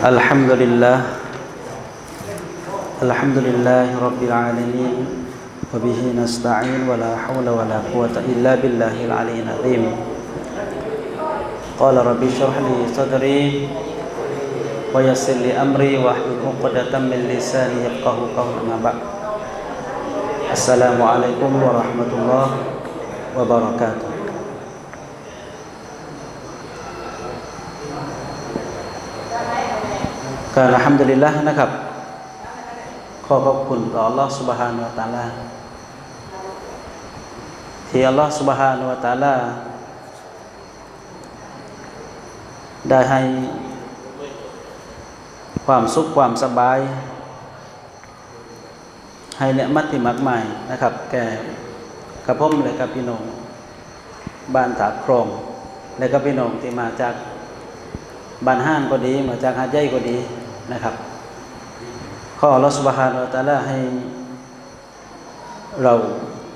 الحمد لله الحمد لله رب العالمين. وبه نستعين ولا حول ولا قوة إلا بالله العلي العظيم. قال ربي اشرح لي صدري ويسر لي أمري واحلل عقدة من لساني يفقه قولي ما بعد. السلام عليكم ورحمة الله وبركاته. ก็อัลฮัมดุลิลละนะครับ ขอขอบคุณต่อ Allah Subhanahu wa Ta'ala ที่ Allah Subhanahu wa Ta'ala ได้ให้ความสุขความสบาย ให้เนืมัดที่มากมายนะครับ แก่กระผมและกับพี่น้องบ้านถาครอง และกับพี่น้องที่มาจากบ้านห้างก็ดี มาจากหาดใหญ่ก็ดี นะครับขออัลอสุบฮานาอัลตาลาให้เรา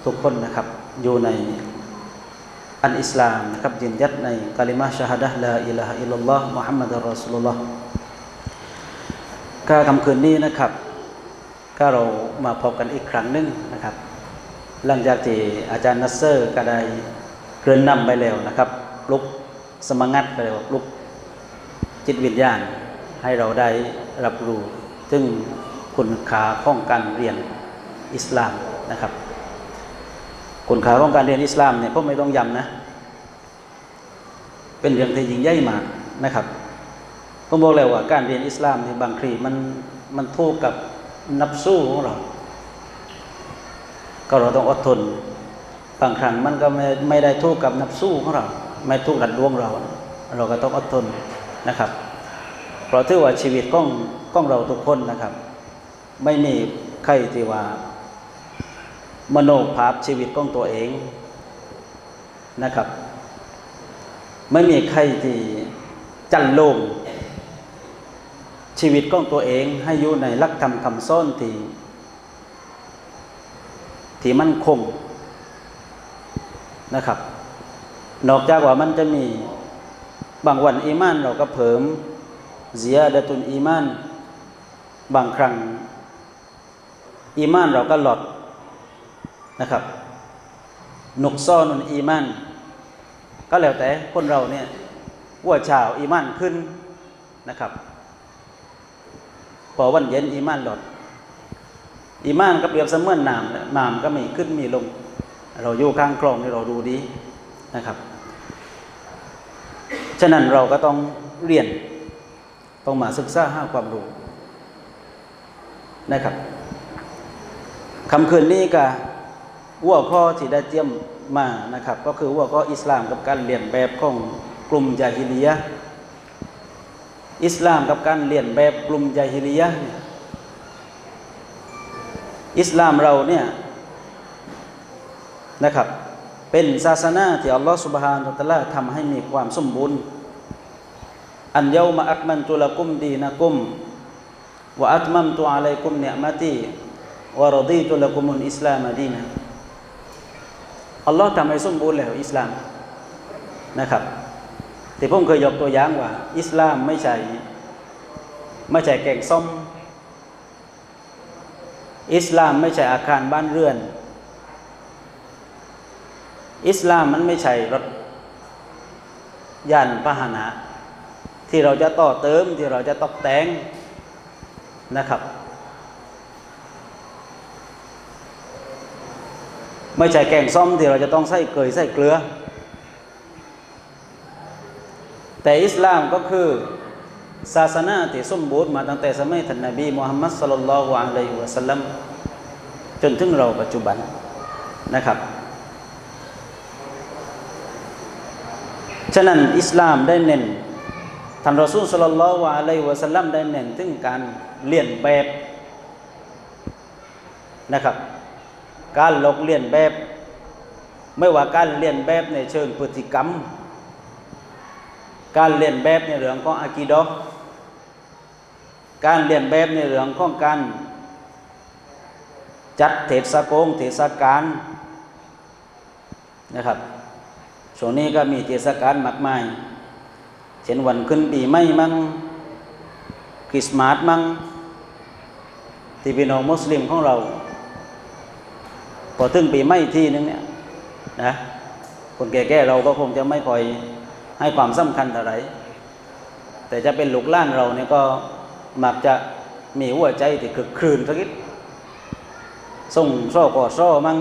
ทุกคนนะครับ อยู่ในอันอิสลามนะครับยืนยัดในกาลิมาชาฮัดะลาอิลาฮะอิลลัลลอฮ์มุฮัมมัดรอสุลลอฮ์ก็คำคืนนี้นะครับ ก็เรามาพบกันอีกครั้งหนึ่งนะครับ หลังจากที่อาจารย์นัสเซอร์ก็ได้เกริ่นนำไปแล้วนะครับลุกสมังัดไปแล้วลุกจิตวิญญาณให้เราได้ รับรู้ถึงคุณค่าของการเรียนอิสลามนะครับ คุณค่าของการเรียนอิสลามเนี่ยผมไม่ต้องย้ำนะ เป็นเรื่องที่ยิ่งใหญ่มากนะครับผมบอกแล้วว่าการเรียนอิสลามในบางทีมันมันทูกกับนับสู้ของเรา ก็เราต้องอดทน บางครั้งมันก็ไม่ไม่ได้ทูกกับนับสู้ของเรา ไม่ทูกดัดดวงเรา เราก็ต้องอดทนนะครับ ราะถือว่าชีวิตของของเราทุกคนนะครับ ไม่มีใครที่ว่า มโนภาพชีวิตของตัวเองนะครับ ไม่มีใครที่จันโลมชีวิตของตัวเองให้อยู่ในลักธรรมคำสอนที่ที่มั่นคงนะครับ นอกจากว่ามันจะมีบางวันอีมานเราก็เผิม เสียดตุนอีมาน บางครั้ง อีมานเราก็หลอดนะครับนุกซ่อนุนอีมาน ก็แล้วแต่คนเราเนี่ยว่าชาวอีมานขึ้นนะครับ พอวันเย็นอีมานหลดอีมานก็เปรียบเสมือนน้ำน้ำก็มีขึ้นมีลง เราอยู่ข้างคลองนี่เราดูดีนะครับ ฉะนั้นเราก็ต้องเรียน ต้องมาศึกษาหาความรู้นะครับคำคืนนี้ก็หัวข้อที่ได้เตรียมมานะครับ ก็คือหัวข้ออิสลามกับการเรียนแบบของกลุ่มยาฮิลียะอิสลามกับการเรียนแบบกลุ่มยาฮิลียะอิสลามเราเนี่ยนะครับ เป็นศาสนาที่อัลลอฮฺสุบฮานาอัลลอฮฺทำให้มีความสมบูรณ์ อันเยามาอักมันตุลกุมดีนะกุมวะอัตมัมตุอะลัยกุมเนียมะตีวะรดีตุลกุมุลอิสลามดีนะอัลลอฮ์ทำให้สมบูรณ์แล้วอิสลามนะครับที่ผมเคยยกตัวอย่างว่า อิสลามไม่ใช่ไม่ใช่แกงส้ม อิสลามไม่ใช่อาคารบ้านเรือน อิสลามมันไม่ใช่รถยานพาหนะ ที่เราจะต่อเติมที่เราจะตกแต่งนะครับ ไม่ใช่แกงส้มที่เราจะต้องใส่เกลือใส่เกลือ แต่อิสลามก็คือศาสนาที่สมบูรณ์มาตั้งแต่สมัยท่านนบีมุฮัมมัดสุลลัลลอฮุอะลัยฮิวะสัลลัมจนถึงเราปัจจุบันนะครับ ฉะนั้นอิสลามได้เน้น ท่านรอซูลสุลลัลลอฮุอะลัยวะสัลลัมได้เน้นถึงการเลียนแบบนะครับ การลกเลียนแบบ ไม่ว่าการเลียนแบบในเชิงพฤติกรรม การเลียนแบบในเรื่องของอากีดอการเลียนแบบในเรื่องของการจัดเทศกงเทศกาลนะครับช่วงนี้ก็มีเทศกาลมากมาย เช่นวันขึ้นปีใหม่มั่งคริสต์มาสมั่งที่พี่น้องมุสลิมของเราพอถึงปีใหม่ที่นึงเนี่ยนะคนแก่ๆเราก็คงจะไม่ค่อยให้ความสำคัญเท่าไหร่แต่จะเป็นลูกหล้านเราเนี่ยก็มักจะมีหัวใจที่คึกครืนสักนิดส่งโซ่ก่อโซ่มั่ง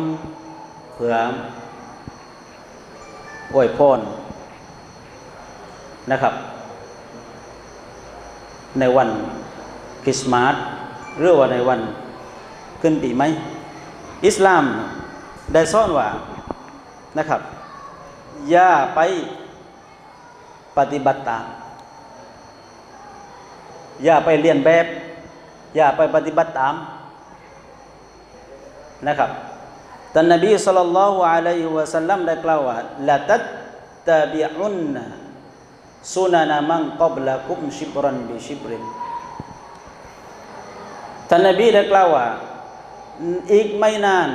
เผื่ออวยพร นะครับ ในวันคริสต์มาสหรือว่าในวันขึ้นปีใหมอิสลามได้สอนว่านะครับ อย่าไปปฏิบัติตามอย่าไปเรียนแบบ อย่าไปปฏิบัติตามนะครับท่านนบีสุลต่านละฮ์อะลัยฮิวะสัลลัมได้กล่าวว่าละตัตตะบิอุนนะ สุนันะมันกับละกุมชิบรันบิชิบรินท่านนบีได้กล่าวว่าอีกไม่นาน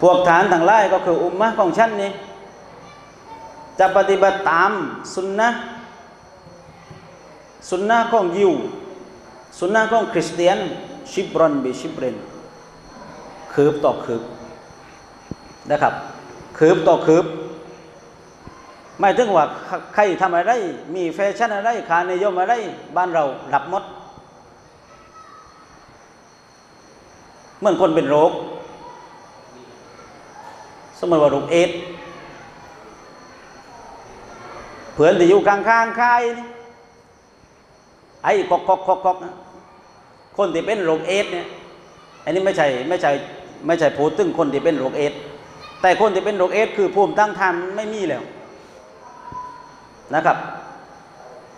พวกฐานทั้งหลายก็คืออุมมะของฉันนี้จะปฏิบัติตามสุนนะสุนนะของยิว สุนนะของคริสเตียน ชิบรอนบิชิบเรนคืบต่อคืบนะครับ คืบต่อคืบ ไม่ถึงว่าใครทำอะไร มีแฟชั่นอะไรคานิยมอะไร บ้านเรารับหมดเหมือนคนเป็นโรค สมมติว่าโรคเอดเพื่อนที่อยู่กลางข้างค่ายนี่ไอ้กอกกอกกอกกอกคนที่เป็นโรคเอดเนี่ย อันนี้ไม่ใช่ไม่ใช่ไม่ใช่พูดถึงคนที่เป็นโรคเอดแต่คนที่เป็นโรคเอดคือภูมิต้านทานไม่มีแล้ว นะครับ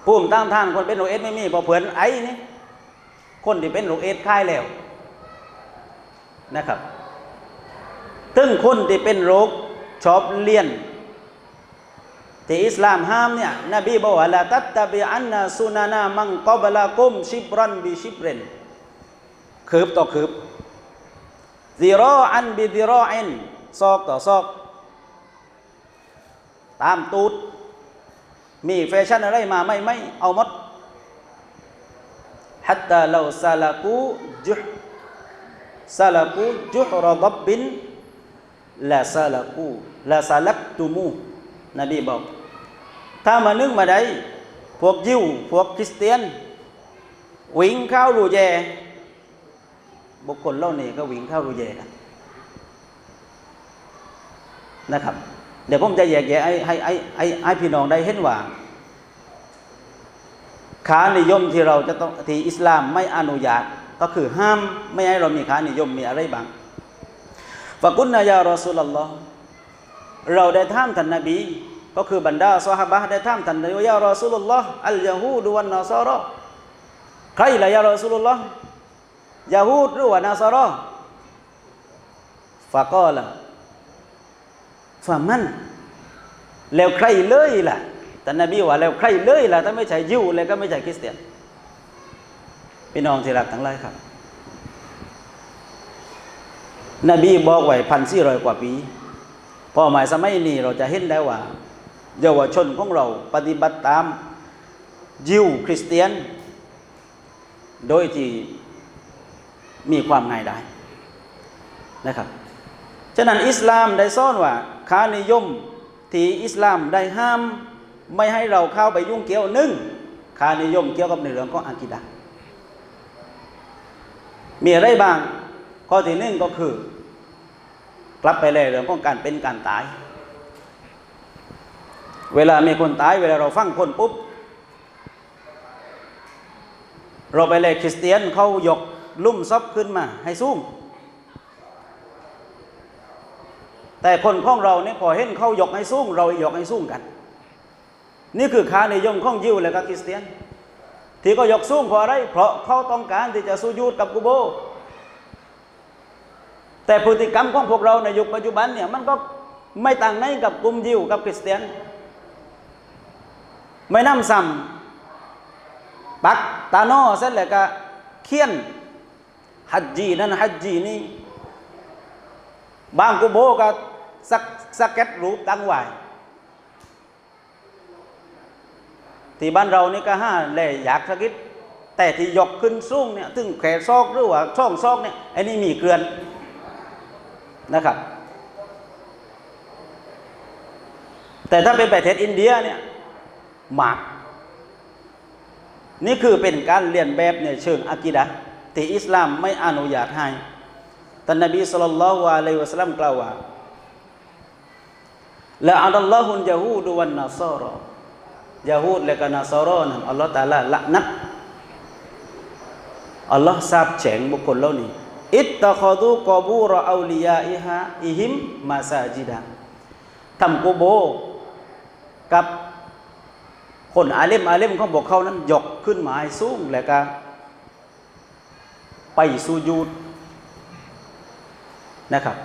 ภูมิต้านทานคนเป็นโรคเอดส์ไม่มีพอเผื่อนไอ้นี่คนที่เป็นโรคเอดส์ค่ายแล้วนะครับถึงคนที่เป็นโรคชอบเลียนที่อิสลามห้ามเนี่ยนบีบอกว่าละตัตตะบิอันนาสุนานามังกอบลากุมชิบรันบิชิบเรนคืบต่อคืบซีรออันบิซีรออินซอกต่อซอก ตามตูด มีแฟชั่นอะไรมาไม่ไม่เอาหมดฮัตตาลาซาลากูจุฮซาลากูจุฮรอบบบินลาซาลากูลาซาลับตุมูนบีบอก ถ้ามานึกมาได้พวกยิวพวกคริสเตียน วิ่งเข้ารูแยบุคคลเล่านี่ก็วิ่งเข้ารูแยนะครับ เดี๋ยวผมจะแยกแยะให้ให้ให้ให้ให้พี่น้องได้เห็นว่าขานิยมที่เราจะต้องที่อิสลามไม่อนุญาตก็คือห้ามไม่ให้เรามีขานิยมมีอะไรบ้างฟะกุนนายารอสูลลอฮ์เราได้ถามท่านนบี ก็คือบรรดาซอฮาบะได้ถามท่านนบีว่ายารอสูลลอฮ์อัลยาฮูดวันนาซารอใครล่ะยารอสูลลอฮ์ยาฮูดหรือว่านาซารอฟะกอละ ฟะมัน แล้วใครเลยล่ะท่านนบีว่าแล้วใครเลยล่ะถ้าไม่ใช่ยิวแล้วก็ไม่ใช่คริสเตียนพี่น้องที่รักทั้งหลายครับ นบีบอกไว้พันสี่ร้อยกว่าปีพอหมายสมัยนี้เราจะเห็นได้ว่า เยาวชนของเราปฏิบัติตามยิวคริสเตียน โดยที่มีความง่ายได้นะครับ ฉะนั้นอิสลามได้ซ่อนว่า ค่านิยมที่อิสลามได้ห้าม ไม่ให้เราเข้าไปยุ่งเกี่ยวหนึ่งค่านิยมเกี่ยวกับในเรื่องของอากิดะมีอะไรบ้าง ข้อที่หนึ่งก็คือกลับไปเลยเรื่องของการเป็นการตาย เวลามีคนตาย เวลาเราฟังคนปุ๊บ เราไปเลยคริสเตียนเขายกลุ่มซบขึ้นมาให้สู้ แต่คนของเราเนี่ยพอเห็นเขายกให้สู้เรายกให้สู้กัน นี่คือค่านิยมของยิวและก็คริสเตียน ที่ก็ยกสู้เพราะอะไร เพราะเขาต้องการที่จะสู้ยูดกับกูโบ แต่พฤติกรรมของพวกเราในยุคปัจจุบันเนี่ยมันก็ไม่ต่างไหนกับกลุ่มยิวกับคริสเตียน ไม่น้ำซ้ำปักตาโน่เสร็จแล้วก็เคียนฮัจจีนั่นฮัจจีนี่บางกุโบก็ สักสักเก็ตรูปตั้งไว้ที่บ้านเรานี่ก็ห้าแหล่อยากสักนิดแต่ที่ยกขึ้นสูงเนี่ยถึงแขนซอกหรือว่าช่องซอกเนี่ยไอ้นี่มีเกลือนนะครับ แต่ถ้าเป็นประเทศอินเดียเนี่ยหมากนี่คือเป็นการเรียนแบบในเชิงอากิดะที่อิสลามไม่อนุญาตให้ท่านนบีสุลต่านละฮ์อะลัยฮิวะสลัมกล่าวว่า ละอัลลอฮุนยะฮูดวันนัสรอยะฮูดและก็นัสรอนั้นอัลลอฮ์ตาลาละนัดอัลลอฮ์ทราบแฉงบุคคลเหล่านี้ อิตตะคอดูกอบูรออาลิยาอิฮะอิฮิมมาซาจิดะทำกุโบ กับคนอาเลมอาเลมเขาบอกเขานั้นยกขึ้นมาให้สูงแล้วก็ไปสูญูดนะครับ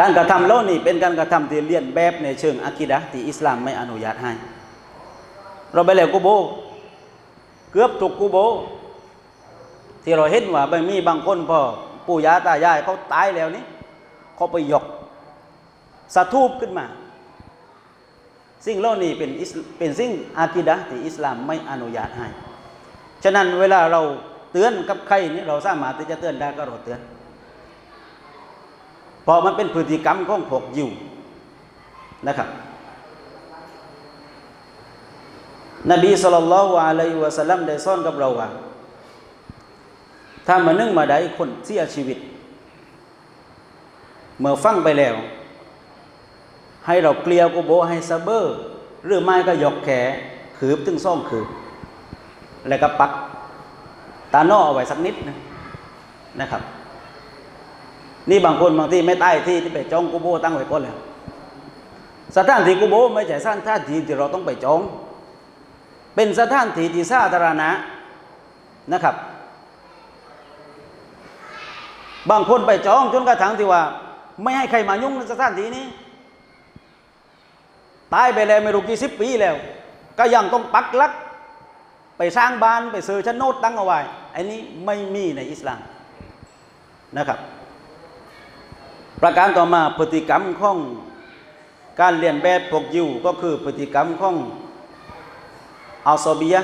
การกระทำเหล่านี้เป็นการกระทำที่เลียนแบบในเชิงอากิดะที่อิสลามไม่อนุญาตให้ เราไปแล้วกุโบ เกือบทุกกุโบ ที่เราเห็นว่าบางมีบางคนพอปู่ย่าตายายเขาตายแล้วนี่เขาไปยกสถูปขึ้นมา สิ่งเหล่านี้เป็นเป็นสิ่งอากิดะที่อิสลามไม่อนุญาตให้ ฉะนั้นเวลาเราเตือนกับใครนี่เราสามารถที่จะเตือนได้ก็เราเตือน เพราะมันเป็นพฤติกรรมของพวกยิวนะครับ นบีสุลต่านละอะลัยวะสัลลัมได้สอนกับเราว่าถ้ามานึ่งมาได้คนเสียชีวิต เมื่อฟังไปแล้ว ให้เราเกลียวกุโบให้ซาเบอร์หรือไม่ก็ยกแขขืบถึงซ่องขืบแล้วก็ปักตาหน้อเอาไว้สักนิดนะนะครับ นี่บางคนบางที่ไม่ใต้ที่ที่ไปจองกุโบตั้งไว้ก่อนแล้วสถานที่กุโบไม่ใช่สถานที่ที่เราต้องไปจอง เป็นสถานที่ที่สาธารณะนะครับ บางคนไปจองจนกระทั่งที่ว่า ไม่ให้ใครมายุ่งในสถานที่นี้ตายไปแล้วไม่รู้กี่สิบปีแล้ว ก็ยังต้องปักลัก ไปสร้างบ้านไปซื้อชนโนดตั้งเอาไว้อันนี้ไม่มีในอิสลามนะครับ ประการต่อมาพฤติกรรมของการเรียนแบบพวกยิวก็คือพฤติกรรมของอัลซอบียะ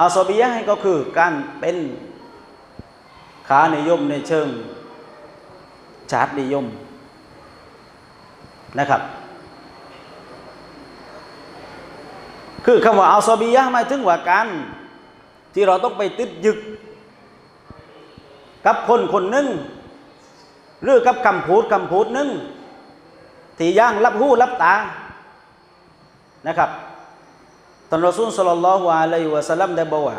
อัลซอบียะห์ก็คือการเป็นขานิยมในเชิงชาตินิยมนะครับ คือคำว่าอัลซอบียะห์หมายถึงว่าการที่เราต้องไปติดยึดกับคนคนหนึ่ง หรือกับคำพูดคำพูดหนึ่งที่ย่างรับหูรับตานะครับท่านรอซูลสุลลัลลอฮุอะลัยฮิวะสัลลัมได้บอกว่า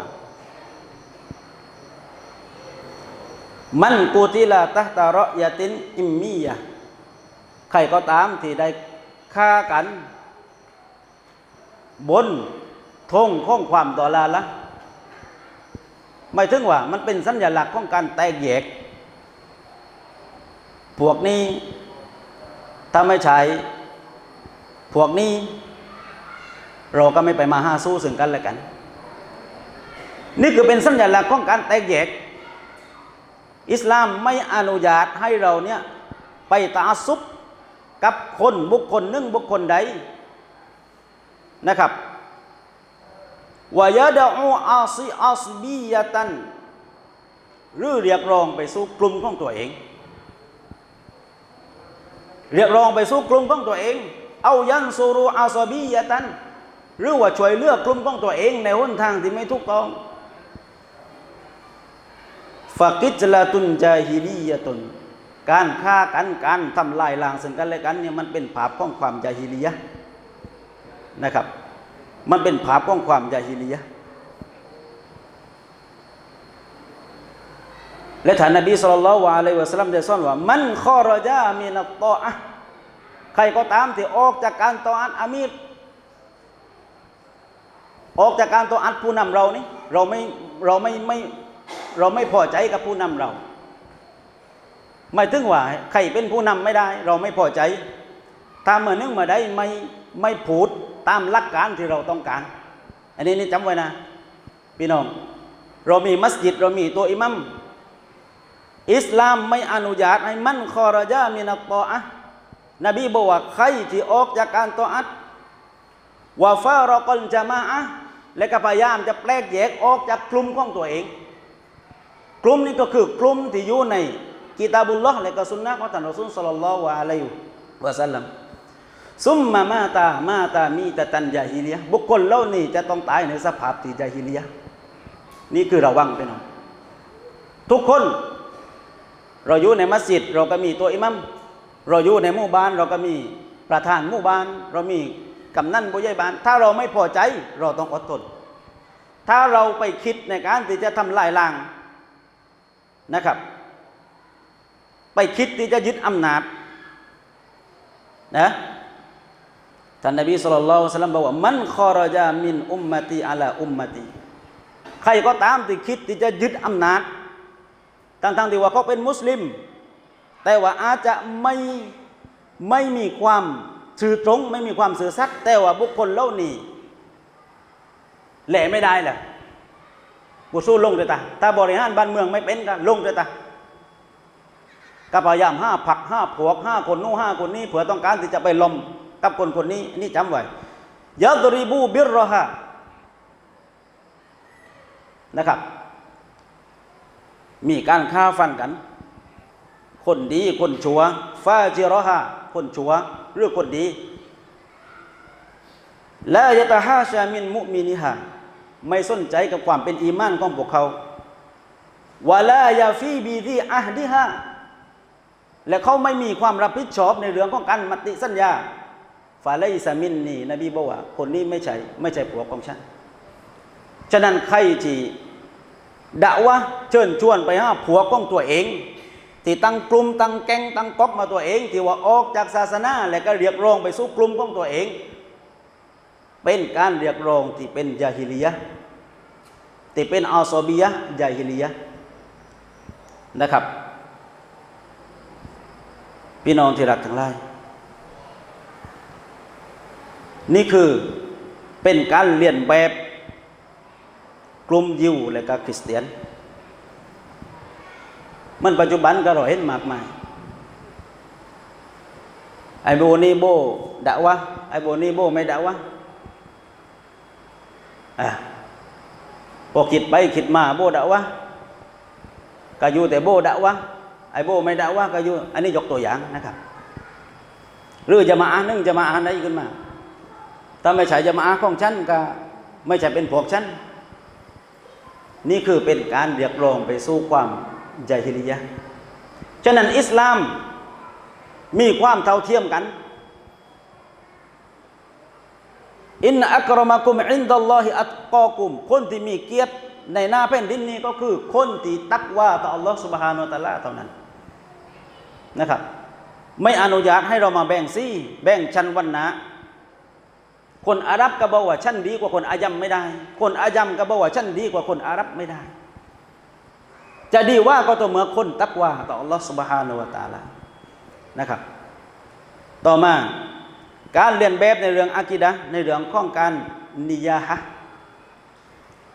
มันกูติลาตะตารอยาตินอิมมียะใครก็ตามที่ได้ฆ่ากัน บนธงของความต่อลาละไม่ถึงว่ามันเป็นสัญลักษณ์ของการแตกแยก พวกนี้ ถ้าไม่ใช่พวกนี้ เราก็ไม่ไปมาหาสู้สึงกันและกัน นี่คือเป็นสัญลักษณ์ของการแตกแยก อิสลามไม่อนุญาตให้เราเนี่ยไปตาซุบกับคนบุคคลหนึ่งบุคคลใดนะครับวายดะอูอาซีอาสบียตัน หรือเรียกร้องไปสู่กลุ่มของตัวเอง เรียกร้องไปสู่กลุ่มของตัวเอง เอายันซูรูอาซอบียะตัน หรือว่าช่วยเลือกกลุ่มของตัวเองในหนทางที่ไม่ถูกต้องฟากิจลาตุนจาฮิลียะตุน การฆ่ากันการทำลายล้างซึ่งกันและกันเนี่ยมันเป็นภาพของความจาฮิลียะนะครับ มันเป็นภาพของความจาฮิลียะ และฐานนบีสุลต่านวะอะลัยวะสัลลัมได้สอนว่า มันขอรจามีนัตตออะใครก็ตามที่ออกจากการตออัดอามีรออกจากการตออัดผู้นำเรานี่เราไม่เราไม่ไม่เราไม่พอใจกับผู้นำเราหมายถึงว่าใครเป็นผู้นำไม่ได้ เราไม่พอใจถ้าเมื่อนึงมาได้ไม่ไม่พูดตามหลักการที่เราต้องการ อันนี้นี่จำไว้นะ พี่น้อง เรามีมัสยิดเรามีตัวอิมัม อิสลามไม่อนุญาตให้มันคอรจามินัตตออะนบีบอกว่าใครที่ออกจากการตออัตวาฟารอกลจามาอะและก็พยายามจะแปลกแยกออกจากกลุ่มของตัวเอง กลุ่มนี้ก็คือกลุ่มที่อยู่ในกิตาบุลลอฮ์และก็สุนนะของท่านรอซูลศ็อลลัลลอฮุอะลัยฮิวะสัลลัมซุมมามาตามาตามีตะตันยาฮิเลียบุคคลเหล่านี้จะต้องตายในสภาพที่ยาฮิเลียนี่คือระวังไปหน่อยทุกคน เราอยู่ในมัสยิดเราก็มีตัวอิหมัมเราอยู่ในหมู่บ้านเราก็มีประธานหมู่บ้าน เรามีกำนันผู้ใหญ่บ้าน ถ้าเราไม่พอใจเราต้องอดทน ถ้าเราไปคิดในการที่จะทำลายล้างนะครับ ไปคิดที่จะยึดอำนาจนะท่านนบีสุลต่านสลัมบอกว่ามันคอรจามินอุมมติอาลาอุมมติใครก็ตามที่คิดที่จะยึดอำนาจ ทั้งๆที่ว่าเขาเป็นมุสลิม แต่ว่าอาจจะไม่ไม่มีความสื่อตรง ไม่มีความสื่อสัตย์แต่ว่าบุคคลเหล่านี้แหล่ไม่ได้แหละกูสู้ลงเลยตาถ้าบริหารบ้านเมืองไม่เป็นก็ลงเลยตาก็พยายามห้าผักห้าผวกห้าคนนู้นห้าคนนี้เผื่อต้องการที่จะไปลมกับคนคนนี้นี่จำไว้ยาดริบูบิรรฮะนะครับ มีการฆ่าฟันกัน คนดีคนชั่วฟาจิรอฮะคนชั่วหรือคนดีและยะตาฮาชามินมุมินิฮะไม่สนใจกับความเป็นอีมานของพวกเขาวะลายาฟีบีที่อะดิฮะและเขาไม่มีความรับผิดชอบในเรื่องของการมติสัญญาฟาไลซามินนี่นบีบอกว่า คนนี้ไม่ใช่ ไม่ใช่ผัวของฉัน ฉะนั้นใครที่ ด่าวะเชิญชวนไปหาผัวของตัวเอง ที่ตั้งกลุ่มตั้งแก๊งตั้งก๊อกมาตัวเอง ที่ว่าออกจากศาสนาและก็เรียกร้องไปสู่กลุ่มของตัวเอง เป็นการเรียกร้องที่เป็นยาฮิลียะที่เป็นอัลซอบียะยาฮิลียะนะครับ พี่น้องที่รักทั้งหลายนี่คือเป็นการเรียนแบบ กลุ่มยิวและก็คริสเตียน มันปัจจุบันก็เราเห็นมากมายไอโบนีโบด่าวะไอโบนีโบไม่ด่าวะอะพอคิดไปคิดมาโบด่าวะก็อยู่แต่โบด่าวะไอโบไม่ด่าวะก็อยู่อันนี้ยกตัวอย่างนะครับหรือจะมาอ่านนึงจะมาอ่านอะได้ขึ้นมา ถ้าไม่ใช่จะมาอ่านของฉันก็ไม่ใช่เป็นพวกฉัน นี่คือเป็นการเรียกร้องไปสู่ความจาฮิลิยะฉะนั้นอิสลามมีความเท่าเทียมกัน อินอักรมากุมอินดัลลอฮิอัตกอกุม คนที่มีเกียรติในหน้าแผ่นดินนี้ก็คือ คนที่ตักว่าต่ออัลลอฮฺสุบฮานาตะลาเท่านั้นนะครับ ไม่อนุญาตให้เรามาแบ่งซี่ แบ่งชั้นวันนะ คนอาหรับก็บอกว่าชั้นดีกว่าคนอายัมไม่ได้ คนอายัมก็บอกว่าชั้นดีกว่าคนอาหรับไม่ได้ จะดีว่าก็ต่อเมื่อคนตักว่าต่ออัลลอฮฺสุบฮานาตะลานะครับ ต่อมาการเรียนแบบในเรื่องอากิดะในเรื่องข้องการนิยาฮะ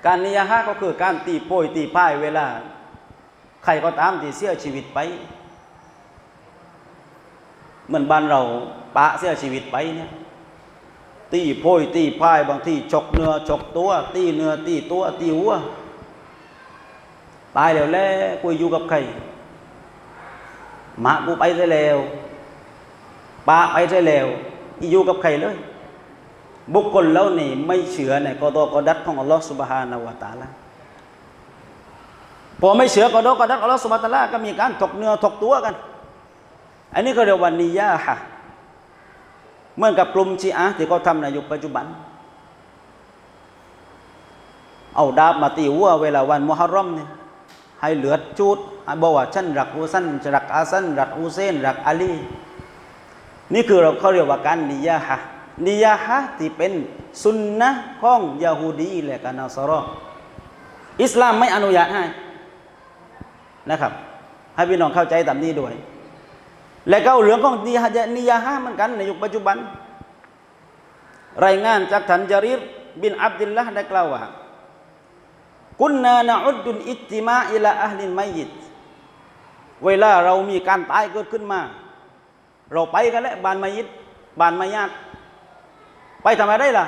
การนิยาฮะก็คือการตีโพยตีพ่ายเวลา ใครก็ตามที่เสียชีวิตไป เหมือนบ้านเราปะเสียชีวิตไปเนี่ย ตีโพยตีพายบางที่ฉกเนื้อฉกตัว ตีเนื้อตีตัวตีหัวตายแล้วแล้กูอยู่กับใครหมากูไปได้แล้วปาไปได้แล้วอยู่กับใครเลย บุคคลแล้วนี่ไม่เชื่อในกอดอกอดัดของอัลลอฮฺสุบฮานาวะตาละพอไม่เชื่อกอดอกอดัดอัลลอฮฺสุบฮานาวะตาละก็มีการถกเนื้อถกตัวกัน อันนี้ก็เรียกว่านิยาฮะ เหมือนกับกลุ่มชีอะที่เขาทำในยุคปัจจุบัน เอาดาบมาตีหัวเวลาวันมุฮัรรอมเนี่ยให้เหลือดจูดบอกว่าฉันรักฮูซันรักอาซันรักฮูเซนรักอาลีนี่คือเราเขาเรียกว่าการนิยาฮะนิยาฮะที่เป็นสุนนะของยาฮูดีและกานาซารออิสลามไม่อนุญาตให้นะครับ ให้พี่น้องเข้าใจตามนี้ด้วย และก็เรื่องของนิยานิยาฮะเหมือนกันในยุคปัจจุบัน รายงานจากท่านจารีรบินอับดุลละได้กล่าวว่ากุนนานะอุดดุนอิติมาอิลาอัลลินไมยิตเวลาเรามีการตายเกิดขึ้นมา เราไปกันแล้วบานมายิดบานมาญาตไปทำไมได้ล่ะ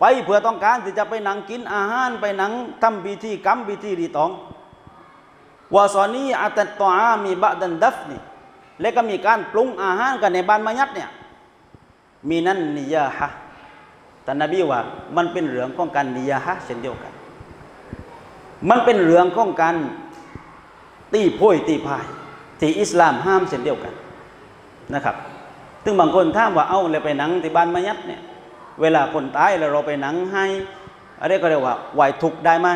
ไปเพื่อต้องการที่จะไปหนังกินอาหารไปหนังทำพิธีกรรมพิธีรีตองวาซอนีอัตตตออามีบะดันดัฟนี่ และก็มีการปรุงอาหารกันในบ้านมายัดเนี่ยมีนั่นนิยาฮะแต่นบีว่ามันเป็นเรื่องของการนิยาฮะเช่นเดียวกัน มันเป็นเรื่องของการตีโพยตีพาย ที่อิสลามห้ามเช่นเดียวกันนะครับถึงบางคนถามว่าเอาเลยไปหนังที่บ้านมายัดเนี่ยเวลาคนตายแล้วเราไปหนังให้อะไรก็เรียกว่าไหวทุกได้ไหม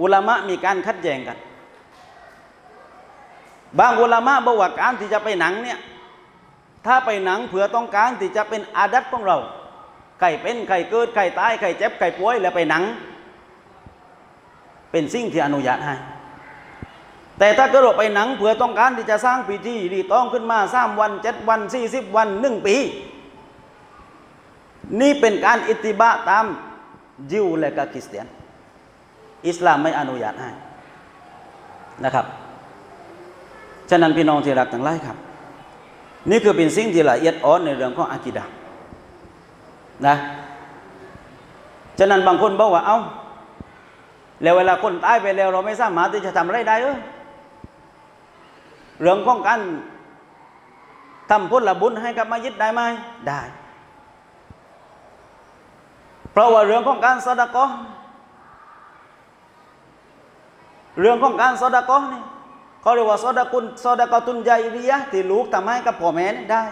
อุลามะมีการคัดแย้งกัน บางอุลามะบอกว่าการที่จะไปหนังเนี่ยถ้าไปหนังเผื่อต้องการที่จะเป็นอาดัตของเราใครเป็นใครเกิดใครตายใครเจ็บใครป่วยแล้วไปหนัง เป็นสิ่งที่อนุญาตให้แต่ถ้าเกิดเราไปหนังเผื่อต้องการที่จะสร้างพิธีรีต้องขึ้นมาสามวันเจ็ดวันสี่สิบวันหนึ่งปี นี่เป็นการอิติบะตามยิวและก็คริสเตียน อิสลามไม่อนุญาตให้นะครับ ฉะนั้นพี่น้องที่รักทั้งหลายครับ นี่คือเป็นสิ่งที่ละเอียดอ่อนในเรื่องของอากิดะนะฉะนั้นบางคนบอกว่าเอา้าแล้วเวลาคนตายไปแล้ว เราไม่สามารถที่จะทำอะไรได้เออเรื่องของการทำพุทธบุญให้กับมัสยิดได้ไหมได้ เพราะว่าเรื่องของการสดกอเรื่องของการสดกอนี่ เขาเรียกว่าสดกุลสดกตุนใจริยะที่ลูกทำให้กับพ่อแม่ได้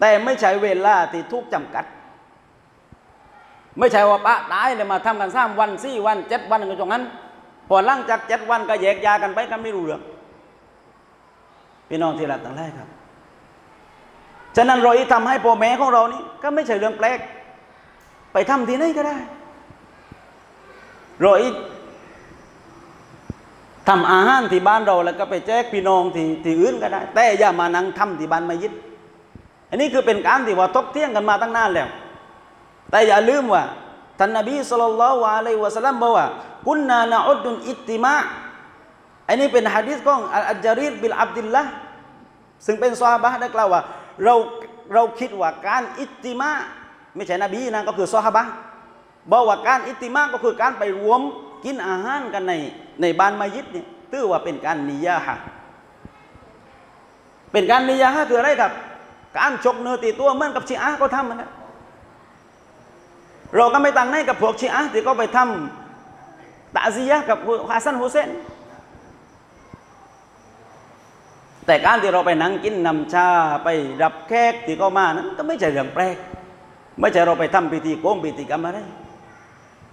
แต่ไม่ใช่เวลาที่ทุกจำกัด ไม่ใช่ว่าปะตายเลยมาทำกันสามวันสี่วันเจ็ดวันกันตรงนั้น พอหลังจากเจ็ดวันก็แยกยากันไปกันไม่รู้เรื่องพี่น้องที่รักต่างหลายครับ ฉะนั้นเราอีทำให้พ่อแม่ของเรานี่ก็ไม่ใช่เรื่องแปลก ไปทำที่ไหนก็ได้เราอี ทำอาหารที่บ้านเราแล้วก็ไปแจกพี่น้องที่ที่อื่นก็ได้ แต่อย่ามานั่งทำที่บ้านมายิดอันนี้คือเป็นการที่ว่าทบเที่ยงกันมาตั้งนานแล้ว แต่อย่าลืมว่าท่านนบีสุลต่านละอะลัยวะสัลลัมบอกว่ากุนนานะอุดุนอิตติมะอันนี้เป็นฮะดีษของอัจจารีดบิลอับดิลละซึ่งเป็นซอฮาบะห์ได้กล่าวว่าเราเราคิดว่าการอิตติมะไม่ใช่นบีนะก็คือซอฮาบะห์บอกว่าการอิตติมะก็คือการไปรวม กินอาหารกันในในบ้านมัยิดเนี่ยถือว่าเป็นการนิยาฮะเป็นการนิยาฮะคืออะไรครับ การชกเนื้อตีตัวเหมือนกับชีอะก็ทำเหมือนกันเราก็ไม่ต่างในกับพวกชีอะห์ที่ก็ไปทำตาซียะกับฮาซันฮุเซนแต่การที่เราไปนั่งกินนำชาไปรับแขกที่เขามานั้นก็ไม่ใช่เรื่องแปลก ไม่ใช่เราไปทำพิธีโกงพิธีกรรมอะไร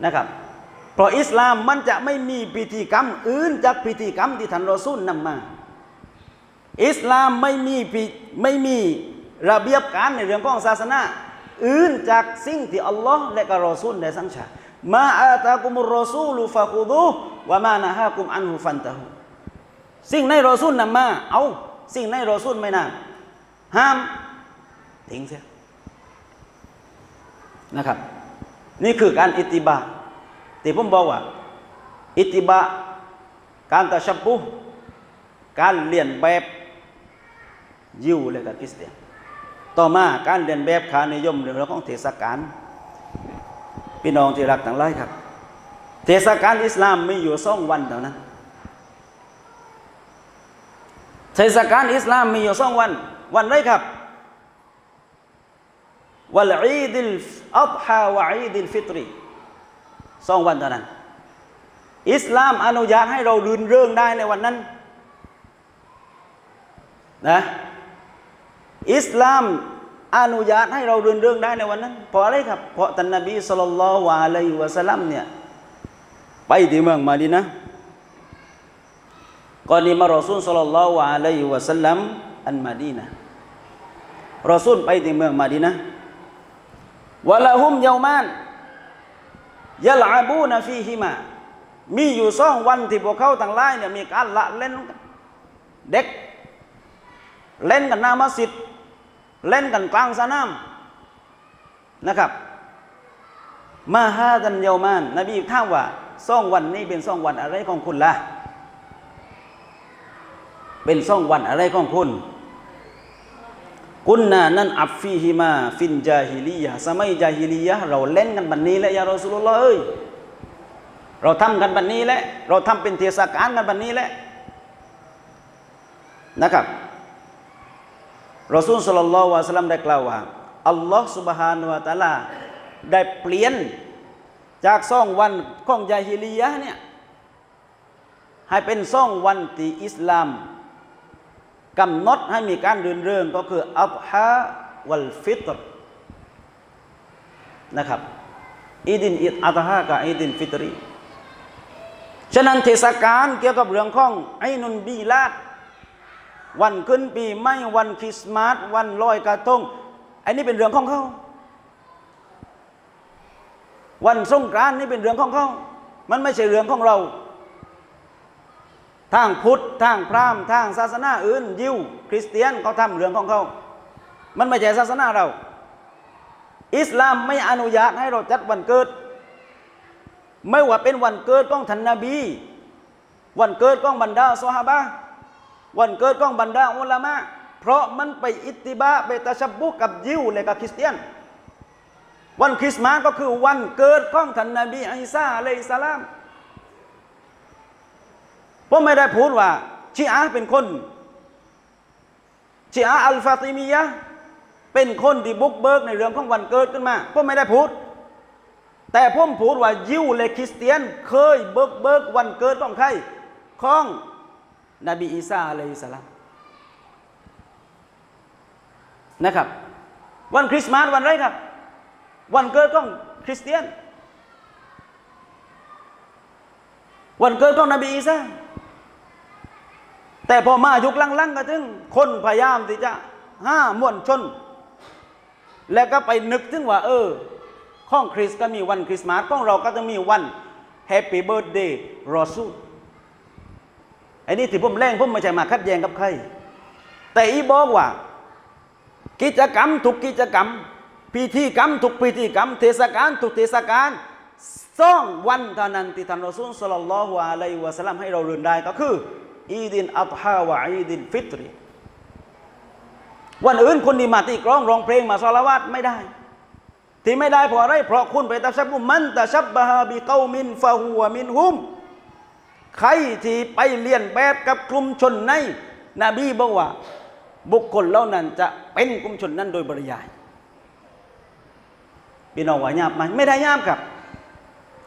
นะครับ เพราะอิสลามมันจะไม่มีพิธีกรรม อื่นจากพิธีกรรมที่ท่านรอซูลนำมา อิสลามไม่มีพิไม่มีระเบียบการในเรื่องของศาสนา อื่นจากสิ่งที่อัลลอฮ์และก็รอซูลได้สั่งฉามาอาตากุมุรอซูลุฟะคุดูวะมานะฮากุมอันฮุฟันตะฮูสิ่งในรอซูลนำมา เอาสิ่งในรอซูลไม่น่าห้ามทิ้งเสียนะครับ นี่คือการอิติบา ที่ผมบอกว่า อิติบาการตะชับปุการเรียนแบบยิวและกับคริสเตียน ต่อมาการเรียนแบบขานิยมเรื่องของเทศกาลพี่น้องที่รักทั้งหลายครับ เทศกาลอิสลามมีอยู่สองวันเท่านั้น เทศกาลอิสลามมีอยู่สองวัน วันไรครับวันอีดิลอัฎฮาวะอีดิลฟิตรี สองวันเท่านั้น อิสลามอนุญาตให้เรารื่นเริงได้ในวันนั้นนะอิสลามอนุญาตให้เรารื่นเริงได้ในวันนั้นเพราะอะไรครับ เพราะท่านนบีสุลต่านละวะอะลัยฮิวะสัลลัมเนี่ยไปที่เมืองมาดีนะก่อนนี้มารอซูลสุลต่านละวะอะลัยฮิวะสัลลัมอันมาดีนะรอซูลไปที่เมืองมาดีนะวะละฮุมเยามาน ยะลาบูนฟีฮิมา มีอยู่สองวันที่พวกเขาต่างหลายเนี่ยมีการละเล่นเด็ก เล่นกันหน้ามัสยิดเล่นกันกลางสนามนะครับมาฮาดันเยามานนบีถามว่าสองวันนี้เป็นสองวันอะไรของคุณล่ะ เป็นซ่องวันอะไรของคุณ กุนนานั่นอับฟีฮิมา ฟินจาฮิลียะสมัยจาฮิลียะเราเล่นกันบันนี้แหละยารอสุลลอฮ์เอ้ยเราทำกันบันนี้แหละเราทำเป็นเทศกาลกันบันนี้แหละนะครับรอซูลสุลลัลลอฮุอะลัยฮิวะซัลลัมได้กล่าวว่าอัลลอฮ์ سبحانه และ تعالى ได้เปลี่ยนจากซ่องวันของยาฮิลียะห์เนี่ยให้เป็นซ่องวันที่อิสลาม กำหนดให้มีการเดินเรื่งก็คืออัลฮะวัลฟิตรนะครับอีดินอิดอัตฮะกับอีดินฟิตรีฉะนั้นเทศกาลเกี่ยวกับเรื่องของไอ้นุนบีลาดวันขึ้นปีใหม่วันคริสต์มาสวันลอยกระทงไอ้นี่เป็นเรื่องของเขาวันสงกรานต์นี่เป็นเรื่องของเขามันไม่ใช่เรื่องของเรา ทางพุทธทางพราหมณ์ทางศาสนาอื่น ยิวคริสเตียนเขาทำเรื่องของเขา มันไม่ใช่ศาสนาเรา อิสลามไม่อนุญาตให้เราจัดวันเกิด ไม่ว่าเป็นวันเกิดของท่านนบี วันเกิดของบรรดาซอฮาบะวันเกิดของบรรดาอุลามะเพราะมันไปอิตติบะไปตะชับบุกกับยิวและกับคริสเตียน วันคริสต์มาสก็คือวันเกิดของท่านนบีอิสซาอะลัยสสลาม ผมไม่ได้พูดว่าชีอะห์เป็นคนชีอะห์อัลฟาติมียะเป็นคนที่บุกเบิกในเรื่องของวันเกิดขึ้นมาผมไม่ได้พูด แต่ผมพูดว่ายิวและคริสเตียน เคยเบิกเบิกวันเกิดของใครของนบีอีสาอะลัยสลามนะครับ วันคริสต์มาสวันไรครับ วันเกิดของคริสเตียน วันเกิดของนบีอีสา แต่พอมายุคลังๆก็ถึงคนพยายามที่จะห้ามวลชน แล้วก็ไปนึกถึงว่า เออข้องคริสก็มีวันคริสต์มาสของเราก็จะมีวันแฮปปี้เบิร์ดเดย์รอซูไอ้นี่ที่ผมแรงผมไม่ใช่มาคัดแย้งกับใคร แต่อีบอกว่า กิจกรรมทุกกิจกรรม พิธีกรรมทุกพิธีกรรม เทศกาลทุกเทศกาลสองวันเท่านั้นที่ท่านรอซูลสลลัลลอฮุอะลัยวะสัลลัมให้เราเรียนได้ก็คือ อีดินอัตฮาวะอีดินฟิตรีวันอื่นคุณนี่มาตีกร้องร้องเพลงมาซอลาวาตไม่ได้ ที่ไม่ได้เพราะอะไร เพราะคุณไปตะชับุมันตะชับบะฮาบิเกามินฟาหัวมินฮุม ใครที่ไปเลียนแบบกับกลุ่มชนใน นบีบอกว่า บุคคลเหล่านั้นจะเป็นกลุ่มชนนั้นโดยบริยายพี่น้องว่ายามไหมไม่ได้ยามครับ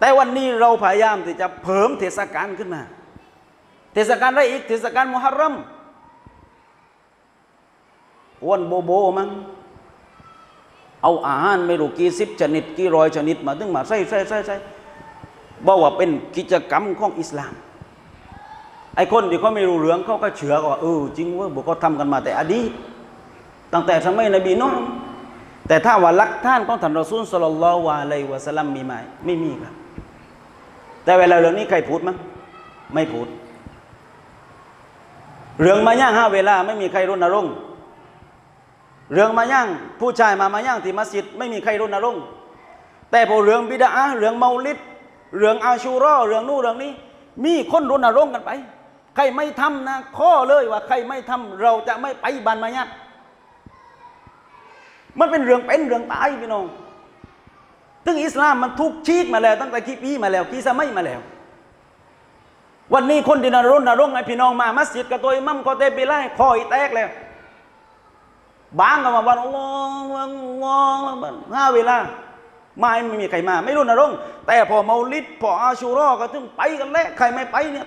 แต่วันนี้เราพยายามที่จะเพิ่มเทศกาลขึ้นมา เทศกาลอะไรอีก เทศกาลมุฮัรรัมวันโบโบมั้งเอาอาหารไม่รู้กี่สิบชนิดกี่ร้อยชนิดมาถึงมาใส่ใส่ใส่ใส่บอกว่าเป็นกิจกรรมของอิสลาม ไอ้คนที่เขาไม่รู้เรื่องเขาก็เชื่อว่าเออจริงว่าบุกเขาทำกันมาแต่อดีตตั้งแต่สมัยนบีน้องแต่ถ้าว่าลักท่านของท่านรอซูลสลลัลลอฮุอะลัยวะสัลลัมมีไหมไม่มีครับ แต่เวลาเรื่องนี้ใครพูดมั้งไม่พูด เรื่องมาย่างห้าเวลาไม่มีใครรณรงค์เรื่องมาย่างผู้ชายมามาย่างที่มัสยิดไม่มีใครรณรงค์แต่พอเรื่องบิดาเรื่องเมาลิดเรื่องอาชูรอเรื่องนู้นเรื่องนี้ มีคนรณรงค์กันไป ใครไม่ทำนะข้อเลยว่าใครไม่ทำเราจะไม่ไปบันมาย่างมันเป็นเรื่องเป็นเรื่องตายพี่น้องซึ่งอิสลามมันทุกชีกมาแล้ว ตั้งแต่กี่ปีมาแล้วกี่สมัยมาแล้ว วันนี้คนที่นรนรกไอพี่น้องมามัสยิดกับตัวอิมัมก็เตไปไล่คอยแตกแล้วบางก็มาวันอัลลอฮ์อัลลอฮ์ห้าเวลาไม่ไม่มีใครมา ไม่รู้นรกแต่พอเมาลิดพออาชูรอก็ถึงไปกันแล้วใครไม่ไปเนี่ย